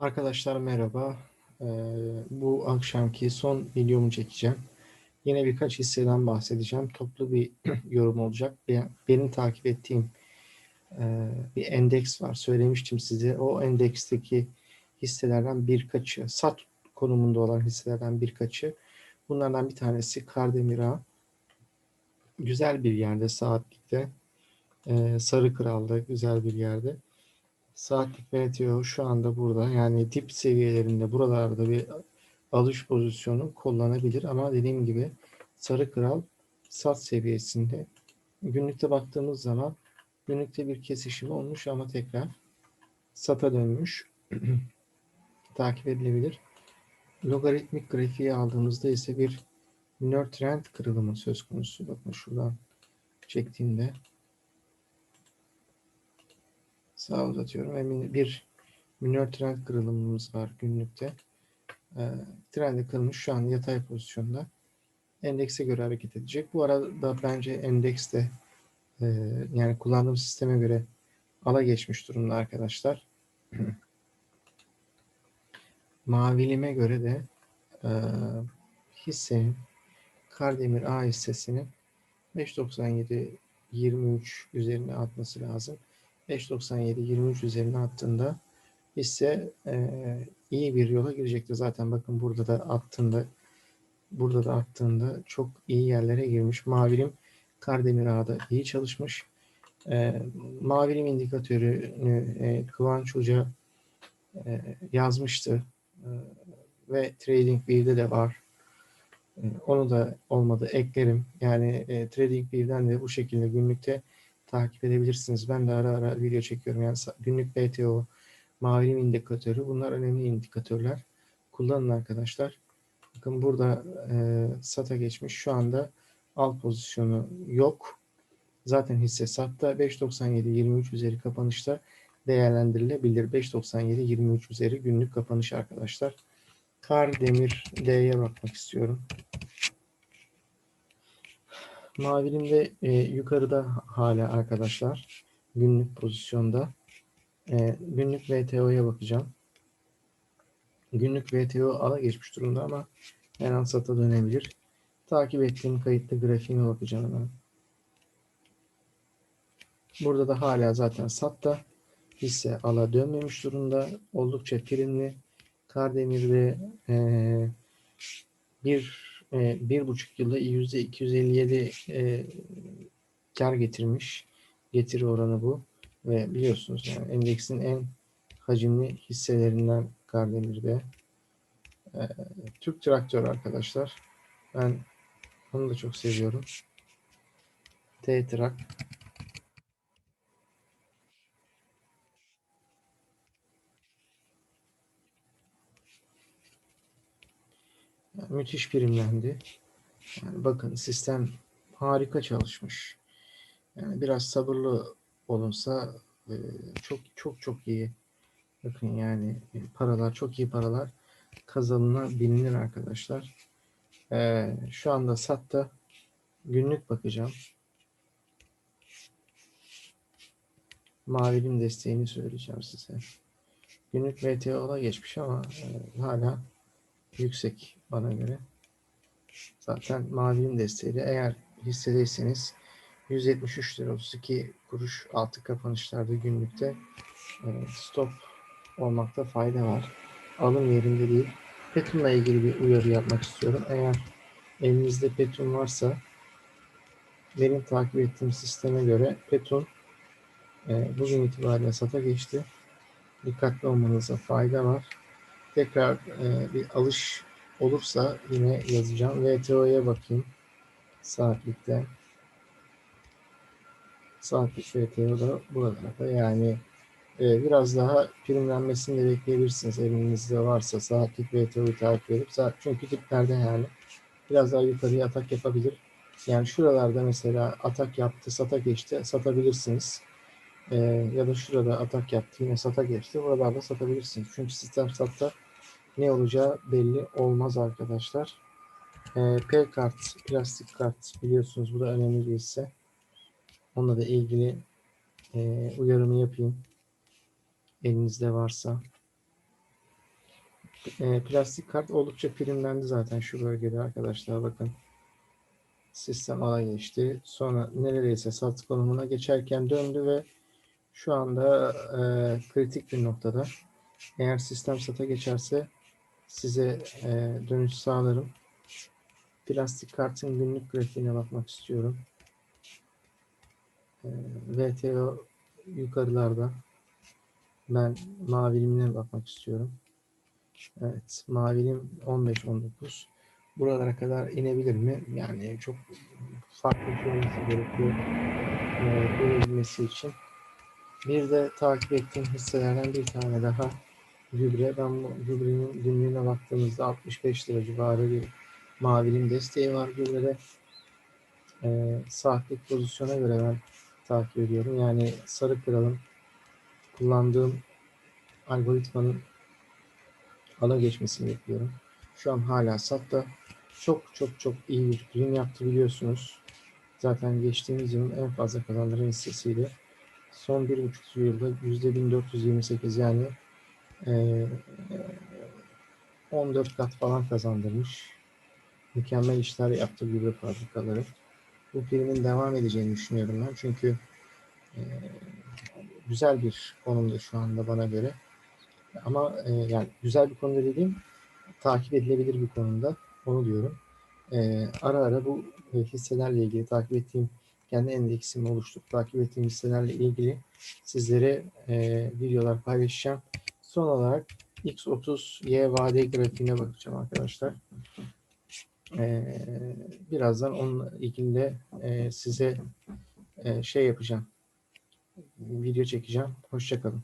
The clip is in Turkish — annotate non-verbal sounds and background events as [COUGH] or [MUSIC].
Arkadaşlar merhaba. Ee, bu akşamki son videomu çekeceğim. Yine birkaç hisseden bahsedeceğim. Toplu bir [CLEARS THROAT] yorum olacak. Benim takip ettiğim e, bir endeks var. Söylemiştim size. O endeksteki hisselerden birkaçı, sat konumunda olan hisselerden birkaçı. Bunlardan bir tanesi Kardemir Ağa. Güzel bir yerde saatlikte. Ee, Sarı Kral'da güzel bir yerde. Saatlik BTO şu anda burada. Yani dip seviyelerinde buralarda bir alış pozisyonu kullanabilir ama dediğim gibi Sarı Kral sat seviyesinde. Günlükte baktığımız zaman günlükte bir kesişim olmuş ama tekrar sata dönmüş. [CLEARS THROAT] Takip edilebilir. Logaritmik grafiği aldığımızda ise bir minor trend kırılımı söz konusu. Bakın şuradan çektiğimde Sağ uzatıyorum. Ve bir minor trend kırılımımız var günlükte. E, trendi kırılmış şu an yatay pozisyonda. Endekse göre hareket edecek. Bu arada bence endeks de e, yani kullandığım sisteme göre ala geçmiş durumda arkadaşlar. [CLEARS THROAT] Mavilime göre de e, hissenin Kardemir A hissesinin 5.97 23 üzerine atması lazım. 5.97 23 üzerine attığında hisse e, iyi bir yola girecektir. Zaten bakın burada da attığında burada da attığında çok iyi yerlere girmiş. Mavilim Kardemir Ağa'da iyi çalışmış. E, Mavilim indikatörünü e, Kıvanç Hoca e, yazmıştı. E, ve TradingView'de de var. E, onu da olmadı eklerim. Yani e, TradingView'den de bu şekilde günlükte takip edebilirsiniz. Ben de ara ara video çekiyorum. Yani günlük BTO, mavi indikatörü bunlar önemli indikatörler. Kullanın arkadaşlar. Bakın burada e, SATA geçmiş. Şu anda alt pozisyonu yok. Zaten hisse SAT'ta 5.97-23 üzeri kapanışta değerlendirilebilir. 5.97-23 üzeri günlük kapanış arkadaşlar. Kar Demir D'ye bakmak istiyorum. Mavilimde e, yukarıda hala arkadaşlar. Günlük pozisyonda. E, günlük VTO'ya bakacağım. Günlük VTO ala geçmiş durumda ama her an sata dönebilir. Takip ettiğim kayıtlı grafiğime bakacağım hemen. Burada da hala zaten satta hisse ala dönmemiş durumda. Oldukça primli. Kardemir'de e, bir bir buçuk yılda yüzde 257 e, kar getirmiş. Getiri oranı bu. Ve biliyorsunuz yani endeksin en hacimli hisselerinden Kardemir'de. E, Türk Traktör arkadaşlar. Ben onu da çok seviyorum. T-Trak. Yani müthiş primlendi. Yani bakın sistem harika çalışmış. Yani biraz sabırlı olunsa e, çok çok çok iyi. Bakın yani e, paralar çok iyi paralar kazanılabilir arkadaşlar. Ee, şu anda satta günlük bakacağım. Mavilim desteğini söyleyeceğim size. Günlük VTO'la geçmiş ama e, hala yüksek bana göre. Zaten mavinin desteği eğer hissedeyseniz 173 lira 32 kuruş altı kapanışlarda günlükte e, stop olmakta fayda var. Alım yerinde değil. Petum'la ilgili bir uyarı yapmak istiyorum. Eğer elinizde Petum varsa benim takip ettiğim sisteme göre Petum e, bugün itibariyle sata geçti. Dikkatli olmanıza fayda var. Tekrar e, bir alış olursa yine yazacağım. VTO'ya bakayım. Saatlikte. Saatlik VTO da buralarda. Yani e, biraz daha primlenmesini de bekleyebilirsiniz. Elinizde varsa saatlik VTO'yu takip edip. Çünkü diplerde yani biraz daha yukarıya atak yapabilir. Yani şuralarda mesela atak yaptı, sata geçti, satabilirsiniz. Ee, ya da şurada atak yaptı, yine sata geçti. Buralarda satabilirsiniz. Çünkü sistem satta ne olacağı belli olmaz arkadaşlar. E, P kart, plastik kart biliyorsunuz bu da önemli bir. Onunla da ilgili e, uyarımı yapayım. Elinizde varsa. E, plastik kart oldukça primlendi zaten şu bölgede arkadaşlar bakın. Sistem ala geçti. Sonra neredeyse sat konumuna geçerken döndü ve şu anda e, kritik bir noktada. Eğer sistem sata geçerse size e, dönüş sağlarım. Plastik kartın günlük grafiğine bakmak istiyorum. E, VTO yukarılarda. Ben mavilimine bakmak istiyorum. Evet, mavilim 15-19. Buralara kadar inebilir mi? Yani çok farklı bir şey olması gerekiyor. E, için. Bir de takip ettiğim hisselerden bir tane daha gübre. Ben bu gübrenin günlüğüne baktığımızda 65 lira civarı bir mavilim desteği var gübrede. E, saatlik pozisyona göre ben takip ediyorum. Yani sarı kralın kullandığım algoritmanın ala geçmesini bekliyorum. Şu an hala satta. Çok çok çok iyi bir prim yaptı biliyorsunuz. Zaten geçtiğimiz yılın en fazla kazandıran hissesiydi. Son bir buçuk yılda yüzde 1428 yani e, 14 kat falan kazandırmış. Mükemmel işler yaptı gübre fabrikaları. Bu primin devam edeceğini düşünüyorum ben. Çünkü e, güzel bir konumda şu anda bana göre. Ama e, yani güzel bir konuda dediğim takip edilebilir bir konumda. Onu diyorum. E, ara ara bu e, hisselerle ilgili takip ettiğim kendi endeksimi oluşturup takip ettiğim hisselerle ilgili sizlere e, videolar paylaşacağım. Son olarak X30 Y vade grafiğine bakacağım arkadaşlar. E, birazdan onunla ilgili de e, size e, şey yapacağım. Video çekeceğim. Hoşçakalın.